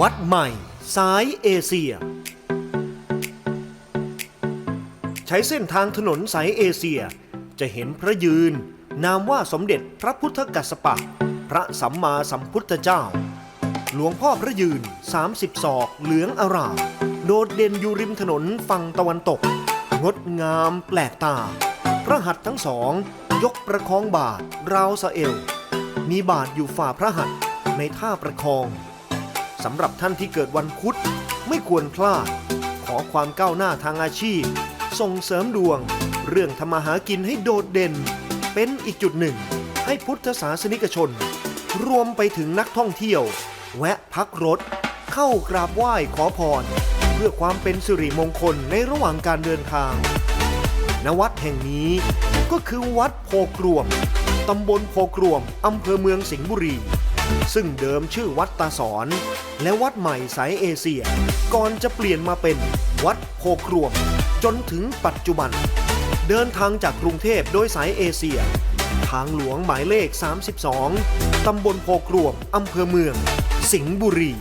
วัดใหม่ สายเอเชีย ใช้เส้นทางถนนสายเอเชีย จะเห็นพระยืน นามว่าสมเด็จพระพุทธกัสสปะ พระสัมมาสัมพุทธเจ้า หลวงพ่อพระยืน 30 ศอกเหลืองอาราม โดดเด่นอยู่ริมถนนฝั่งตะวันตก งดงามแปลกตา พระหัตถ์ทั้งสอง ยกประคองบาทราวสะเอว มีบาทอยู่ฝ่าพระหัตถ์ในท่าประคอง สำหรับท่านที่เกิดวันพุธไม่ควรพลาด ขอความก้าวหน้าทางอาชีพ ส่งเสริมดวง เรื่องทำมาหากินให้โดดเด่น เป็นอีกจุดหนึ่ง ให้พุทธศาสนิกชน รวมไปถึงนักท่องเที่ยว แวะพักรถ เข้ากราบไหว้ขอพร เพื่อความเป็นสิริมงคลในระหว่างการเดินทาง ณวัดแห่งนี้ก็คือวัดโพกรวมตำบลโพกรวมอำเภอเมืองสิงห์บุรี ซึ่งเดิมชื่อวัดตาสอน และวัดใหม่สายเอเชีย ก่อนจะเปลี่ยนมาเป็นวัดโพกรวม จนถึงปัจจุบัน เดินทางจากกรุงเทพโดยสายเอเชีย ทางหลวงหมายเลข 32 ตำบลโพกรวม อำเภอเมือง สิงห์บุรี